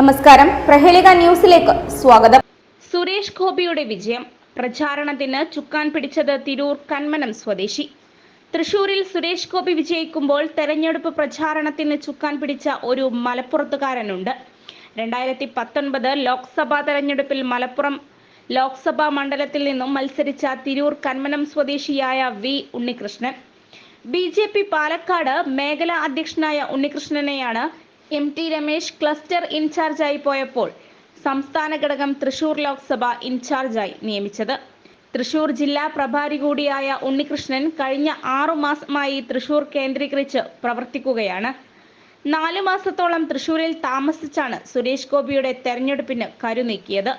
നമസ്കാരം. പ്രഹേളിക ന്യൂസിലേക്ക് സ്വാഗതം. സുരേഷ് ഗോപിയുടെ വിജയം പ്രചാരണത്തിന് ചുക്കാൻ പിടിച്ചത് തിരൂർ കന്മനം സ്വദേശി. തൃശൂരിൽ സുരേഷ് ഗോപി വിജയിക്കുമ്പോൾ തെരഞ്ഞെടുപ്പ് പ്രചാരണത്തിന് ചുക്കാൻ പിടിച്ച ഒരു മലപ്പുറത്തുകാരനുണ്ട്. രണ്ടായിരത്തി പത്തൊൻപത് ലോക്സഭാ തെരഞ്ഞെടുപ്പിൽ മലപ്പുറം ലോക്സഭാ മണ്ഡലത്തിൽ നിന്നും മത്സരിച്ച തിരൂർ കന്മനം സ്വദേശിയായ V Unnikrishnan. B J P Palakkad മേഖലാ അധ്യക്ഷനായ ഉണ്ണികൃഷ്ണനെയാണ് എം ടി രമേശ് ക്ലസ്റ്റർ ഇൻചാർജായി പോയപ്പോൾ സംസ്ഥാന ഘടകം തൃശൂർ ലോക്സഭ ഇൻചാർജായി നിയമിച്ചത്. തൃശൂർ ജില്ലാ പ്രഭാരി കൂടിയായ ഉണ്ണികൃഷ്ണൻ കഴിഞ്ഞ ആറു മാസമായി തൃശൂർ കേന്ദ്രീകരിച്ച് പ്രവർത്തിക്കുകയാണ്. നാലു മാസത്തോളം തൃശൂരിൽ താമസിച്ചാണ് സുരേഷ് ഗോപിയുടെ തെരഞ്ഞെടുപ്പിന് കരുനീക്കിയത്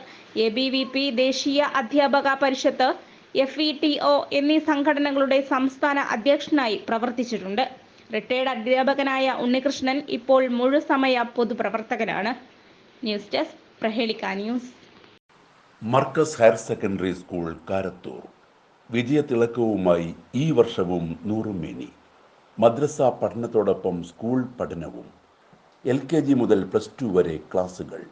A B V P Deshiya Adhyapaka Parishad F E T O എന്നീ സംഘടനകളുടെ സംസ്ഥാന അധ്യക്ഷനായി പ്രവർത്തിച്ചിട്ടുണ്ട്. റിട്ടയർഡ് അധ്യാപകനായ ഉണ്ണികൃഷ്ണൻ ഇപ്പോൾ മുഴുസമയ പൊതുപ്രവർത്തകനാണ്. News desk Prahelika news. Markaz higher secondary school Karathur. വിജയതിളക്കവുമായി ഈ വർഷവും നൂറുമേനി. മദ്രസ പഠനത്തോടൊപ്പം സ്കൂൾ പഠനവും. എൽ കെ ജി മുതൽ പ്ലസ് ടു വരെ ക്ലാസുകൾ.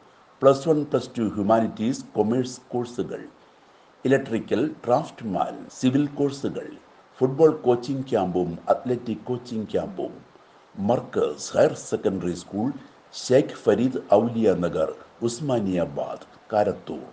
Plus one plus two humanities commerce കോഴ്സുകൾ. ഇലക്ട്രിക്കൽ ഡ്രാഫ്റ്റ്മാൻ സിവിൽ കോഴ്സുകൾ. ഫുട്ബോൾ കോച്ചിംഗ് ക്യാമ്പും അത്ലറ്റിക് കോച്ചിംഗ് ക്യാമ്പും Markaz higher secondary school Sheikh Fareed Auliya Nagar Usmaniyabad Karathur